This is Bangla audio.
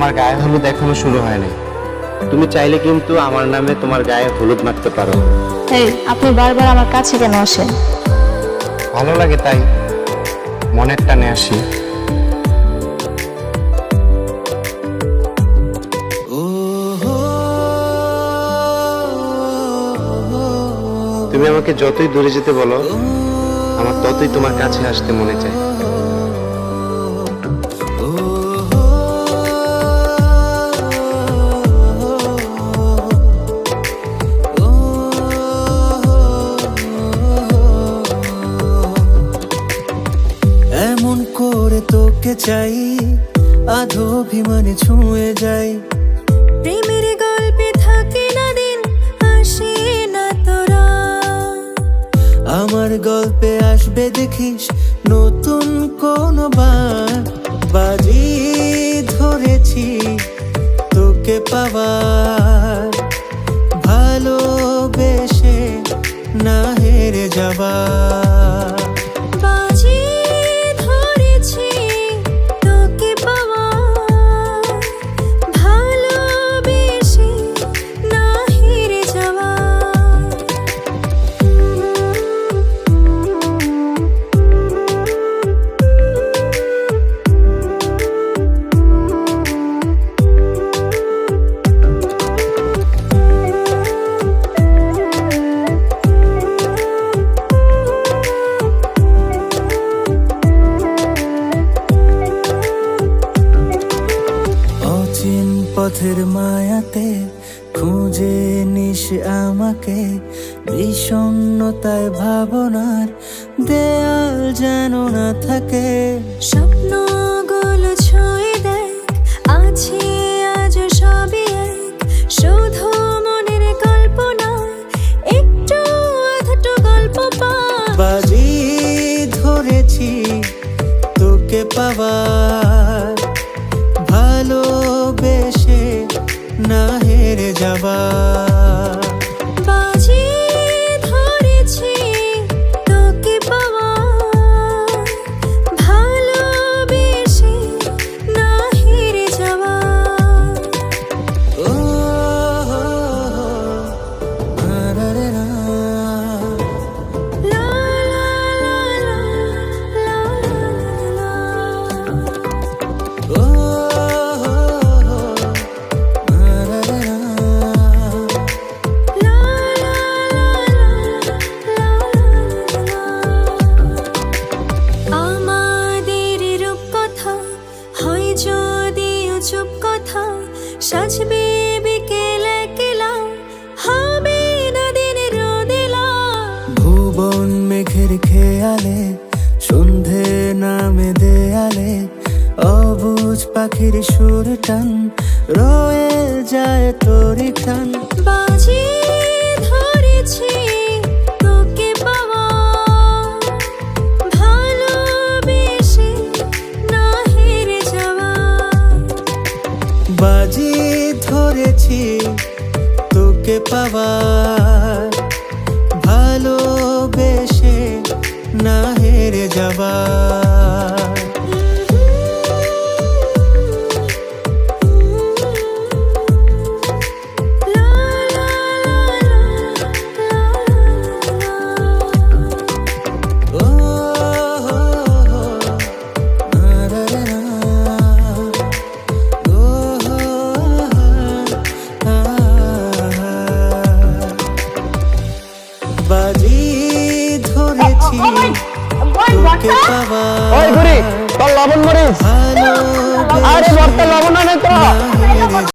তোমার গায়ে হলুদ এখনও শুরু হয়নি। তুমি চাইলে কিন্তু আমার নামে তোমার গায়ে হলুদ মাখতে পারো। এই আপনি বারবার আমার কাছে কেন আসেন? ভালো লাগে তাই। মনের টানে আসি। তুমি আমাকে যতই দূরে যেতে বলো আমার ততই তোমার কাছে আসতে মনে চায়। তোকে চাই আধো অভিমানে ছুঁয়ে যাই। প্রেমের গল্পে থাকে না দিন আসে না তোরা। আমার গল্পে আসবে দেখিস নতুন কোন বার বাজি ধরেছি তোকে পাবার ভালোবেসে না হেরে যাবার। পথের মায়াতে খুঁজে নিস আমাকে বিষণ্ণতায় ভাবনার দেয়াল যেন না থাকে। হেরে যাবার নামে দেয়ালে অবুজ পাখির সুর টান রয়ে যায় তোরি টান। বাজি ধরেছি তোকে পাওয়া। ভালোবেসে না হেরে যাওয়া। বাজি ধরেছি তোকে পাবার ভালোবেসে না হেরে যাবার ওই ঘুরি তোর লবণ মরিচ। আরে বর্তা লবণ আনে তো।